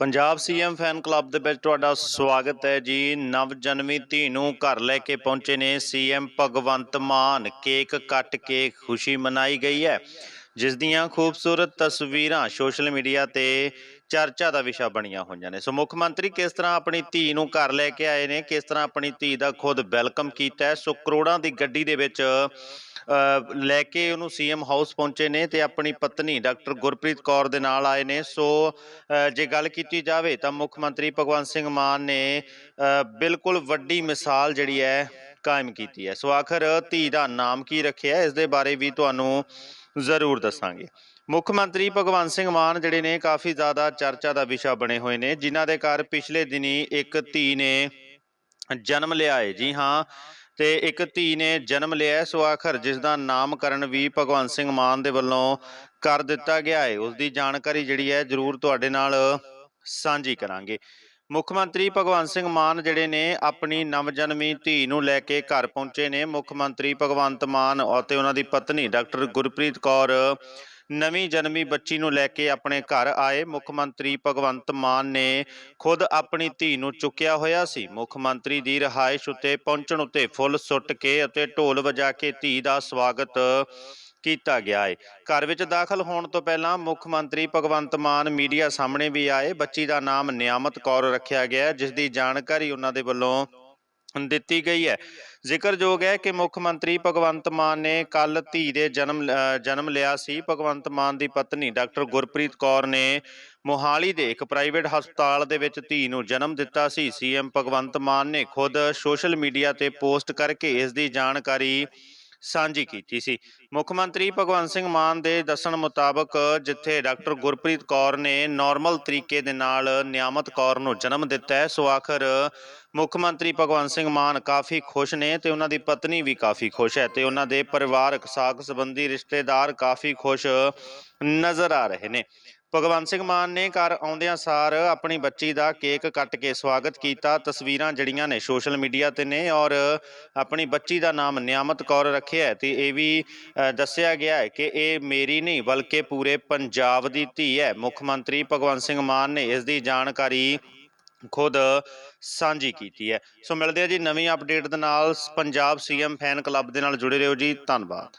Punjab CM fan club ਦੇ ਵਿੱਚ ਤੁਹਾਡਾ ਸਵਾਗਤ ਹੈ ਜੀ। ਨਵ ਜਨਮੀ ਧੀ ਨੂੰ ਘਰ ਲੈ ਕੇ ਪਹੁੰਚੇ ਨੇ ਸੀਐਮ ਭਗਵੰਤ ਮਾਨ। ਕੇਕ ਕੱਟ ਕੇ ਖੁਸ਼ੀ ਮਨਾਈ ਗਈ ਹੈ। ਜਿਸ ਦੀਆਂ ਖੂਬਸੂਰਤ ਤਸਵੀਰਾਂ ਸੋਸ਼ਲ ਮੀਡੀਆ ਤੇ ਚਰਚਾ ਦਾ ਵਿਸ਼ਾ ਬਣੀਆਂ ਹੋਈਆਂ ਨੇ। ਸੋ ਮੁੱਖ ਮੰਤਰੀ ਕਿਸ ਤਰ੍ਹਾਂ ਆਪਣੀ ਧੀ ਨੂੰ ਘਰ ਲੈ ਕੇ ਆਏ ਨੇ, ਕਿਸ ਤਰ੍ਹਾਂ ਆਪਣੀ ਧੀ ਦਾ ਖੁਦ ਵੈਲਕਮ ਕੀਤਾ ਹੈ, ਸੋ ਕਰੋੜਾਂ ਦੀ ਗੱਡੀ ਦੇ ਵਿੱਚ ਲੈ ਕੇ ਉਹਨੂੰ ਸੀਐਮ ਹਾਊਸ ਪਹੁੰਚੇ ਨੇ ਤੇ ਆਪਣੀ ਪਤਨੀ ਡਾਕਟਰ ਗੁਰਪ੍ਰੀਤ ਕੌਰ ਦੇ ਨਾਲ ਆਏ ਨੇ। ਸੋ ਜੇ ਗੱਲ ਕੀਤੀ ਜਾਵੇ ਤਾਂ ਮੁੱਖ ਮੰਤਰੀ ਭਗਵੰਤ ਸਿੰਘ ਮਾਨ ਨੇ ਬਿਲਕੁਲ ਵੱਡੀ ਮਿਸਾਲ ਜਿਹੜੀ ਹੈ, ਕਾਇਮ ਕੀਤੀ ਹੈ। ਸੋ ਆਖਰ ਧੀ ਦਾ ਨਾਮ ਕੀ ਰੱਖਿਆ ਇਸ ਦੇ ਬਾਰੇ ਵੀ ਤੁਹਾਨੂੰ ਜ਼ਰੂਰ ਦੱਸਾਂਗੇ। ਮੁੱਖ ਮੰਤਰੀ ਭਗਵੰਤ ਸਿੰਘ ਮਾਨ ਜਿਹੜੇ ਨੇ ਕਾਫੀ ਜ਼ਿਆਦਾ ਚਰਚਾ ਦਾ ਵਿਸ਼ਾ ਬਣੇ ਹੋਏ ਨੇ ਜਿਨ੍ਹਾਂ ਦੇ ਘਰ ਪਿਛਲੇ ਦਿਨੀ ਇੱਕ ਧੀ ਨੇ ਜਨਮ ਲਿਆ ਹੈ ਜੀ ਹਾਂ ਤੇ ਇੱਕ ਧੀ ਨੇ ਜਨਮ ਲਿਆ ਹੈ, ਸੋ ਆਖਰ ਜਿਸ ਦਾ ਨਾਮਕਰਨ ਵੀ ਭਗਵੰਤ ਸਿੰਘ ਮਾਨ ਦੇ ਵੱਲੋਂ ਕਰ ਦਿੱਤਾ ਗਿਆ ਹੈ ਉਸ ਦੀ ਜਾਣਕਾਰੀ ਜਿਹੜੀ ਹੈ ਜਰੂਰ ਤੁਹਾਡੇ ਨਾਲ ਸਾਂਝੀ ਕਰਾਂਗੇ। ਮੁੱਖ ਮੰਤਰੀ ਭਗਵੰਤ ਸਿੰਘ ਮਾਨ ਜਿਹੜੇ ਨੇ ਆਪਣੀ ਨਵਜਨਮੀ ਧੀ ਨੂੰ ਲੈ ਕੇ ਘਰ ਪਹੁੰਚੇ ਨੇ। ਮੁੱਖ ਮੰਤਰੀ ਭਗਵੰਤ ਮਾਨ ਅਤੇ ਉਹਨਾਂ ਦੀ ਪਤਨੀ ਡਾਕਟਰ ਗੁਰਪ੍ਰੀਤ ਕੌਰ ਨਵੀਂ ਜਨਮੀ ਬੱਚੀ ਨੂੰ ਲੈ ਕੇ ਆਪਣੇ ਘਰ ਆਏ। ਮੁੱਖ ਮੰਤਰੀ ਭਗਵੰਤ ਮਾਨ ਨੇ ਖੁਦ ਆਪਣੀ ਧੀ ਨੂੰ ਚੁੱਕਿਆ ਹੋਇਆ ਸੀ। ਮੁੱਖ ਮੰਤਰੀ ਦੀ ਰਿਹਾਇਸ਼ ਉੱਤੇ ਪਹੁੰਚਣ ਉੱਤੇ ਫੁੱਲ ਸੁੱਟ ਕੇ ਅਤੇ ਢੋਲ ਵਜਾ ਕੇ ਧੀ ਦਾ ਸਵਾਗਤ ਕੀਤਾ ਗਿਆ ਹੈ ਘਰ ਵਿੱਚ ਦਾਖਲ ਹੋਣ ਤੋਂ ਪਹਿਲਾਂ ਮੁੱਖ ਮੰਤਰੀ ਭਗਵੰਤ ਮਾਨ ਮੀਡੀਆ ਸਾਹਮਣੇ ਵੀ ਆਏ। ਬੱਚੀ ਦਾ ਨਾਮ ਨਿਆਮਤ ਕੌਰ ਰੱਖਿਆ ਗਿਆ ਜਿਸ ਦੀ ਜਾਣਕਾਰੀ ਉਹਨਾਂ ਦੇ ਵੱਲੋਂ ਦਿੱਤੀ ਗਈ ਹੈ। ਜ਼ਿਕਰਯੋਗ ਹੈ ਕਿ ਮੁੱਖ ਮੰਤਰੀ ਭਗਵੰਤ ਮਾਨ ਨੇ ਕੱਲ ਧੀ ਦੇ ਜਨਮ ਜਨਮ ਲਿਆ ਸੀ। ਭਗਵੰਤ ਮਾਨ ਦੀ ਪਤਨੀ ਡਾਕਟਰ ਗੁਰਪ੍ਰੀਤ ਕੌਰ ਨੇ ਮੋਹਾਲੀ ਦੇ ਇੱਕ ਪ੍ਰਾਈਵੇਟ ਹਸਪਤਾਲ ਦੇ ਵਿੱਚ ਧੀ ਨੂੰ ਜਨਮ ਦਿੱਤਾ ਸੀ। ਸੀਐਮ ਭਗਵੰਤ ਮਾਨ ਨੇ ਖੁਦ ਸੋਸ਼ਲ ਮੀਡੀਆ ਤੇ ਪੋਸਟ ਕਰਕੇ ਇਸ ਦੀ ਜਾਣਕਾਰੀ ਸਾਂਝੀ ਕੀਤੀ ਸੀ। ਮੁੱਖ ਮੰਤਰੀ ਭਗਵੰਤ ਸਿੰਘ ਮਾਨ ਦੇ ਦੱਸਣ ਮੁਤਾਬਕ ਜਿੱਥੇ ਡਾਕਟਰ ਗੁਰਪ੍ਰੀਤ ਕੌਰ ਨੇ ਨਾਰਮਲ ਤਰੀਕੇ ਦੇ ਨਾਲ ਨਿਆਮਤ ਕੌਰ ਨੂੰ ਜਨਮ ਦਿੱਤਾ ਹੈ, ਸੋ ਆਖਰ ਮੁੱਖ ਮੰਤਰੀ ਭਗਵੰਤ ਸਿੰਘ ਮਾਨ ਕਾਫੀ ਖੁਸ਼ ਨੇ ਤੇ ਉਹਨਾਂ ਦੀ ਪਤਨੀ ਵੀ ਕਾਫੀ ਖੁਸ਼ ਹੈ ਤੇ ਉਹਨਾਂ ਦੇ ਪਰਿਵਾਰਕ ਸਾਕ ਸੰਬੰਧੀ ਰਿਸ਼ਤੇਦਾਰ ਕਾਫੀ ਖੁਸ਼ ਨਜ਼ਰ ਆ ਰਹੇ ਨੇ। ਭਗਵੰਤ ਸਿੰਘ ਮਾਨ ਨੇ ਘਰ ਆਉਂਦਿਆਂ ਸਾਰ ਆਪਣੀ ਬੱਚੀ ਦਾ ਕੇਕ ਕੱਟ ਕੇ ਸਵਾਗਤ ਕੀਤਾ। ਤਸਵੀਰਾਂ ਜਿਹੜੀਆਂ ਨੇ ਸੋਸ਼ਲ ਮੀਡੀਆ ਤੇ ਨੇ ਔਰ ਆਪਣੀ ਬੱਚੀ ਦਾ ਨਾਮ ਨਿਆਮਤ ਕੌਰ ਰੱਖਿਆ ਹੈ। ਤੇ ਇਹ ਵੀ ਦੱਸਿਆ ਗਿਆ ਹੈ ਕਿ ਇਹ ਮੇਰੀ ਨਹੀਂ, ਬਲਕਿ ਪੂਰੇ ਪੰਜਾਬ ਦੀ ਧੀ ਹੈ। ਮੁੱਖ ਮੰਤਰੀ ਭਗਵੰਤ ਸਿੰਘ ਮਾਨ ਨੇ ਇਸ ਦੀ ਜਾਣਕਾਰੀ ਖੁਦ ਸਾਂਝੀ ਕੀਤੀ ਹੈ। ਸੋ ਮਿਲਦੇ ਆ ਜੀ ਨਵੀਂ ਅਪਡੇਟ ਦੇ ਨਾਲ। ਪੰਜਾਬ ਸੀਐਮ ਫੈਨ ਕਲੱਬ ਦੇ ਨਾਲ ਜੁੜੇ ਰਹੋ ਜੀ। ਧੰਨਵਾਦ।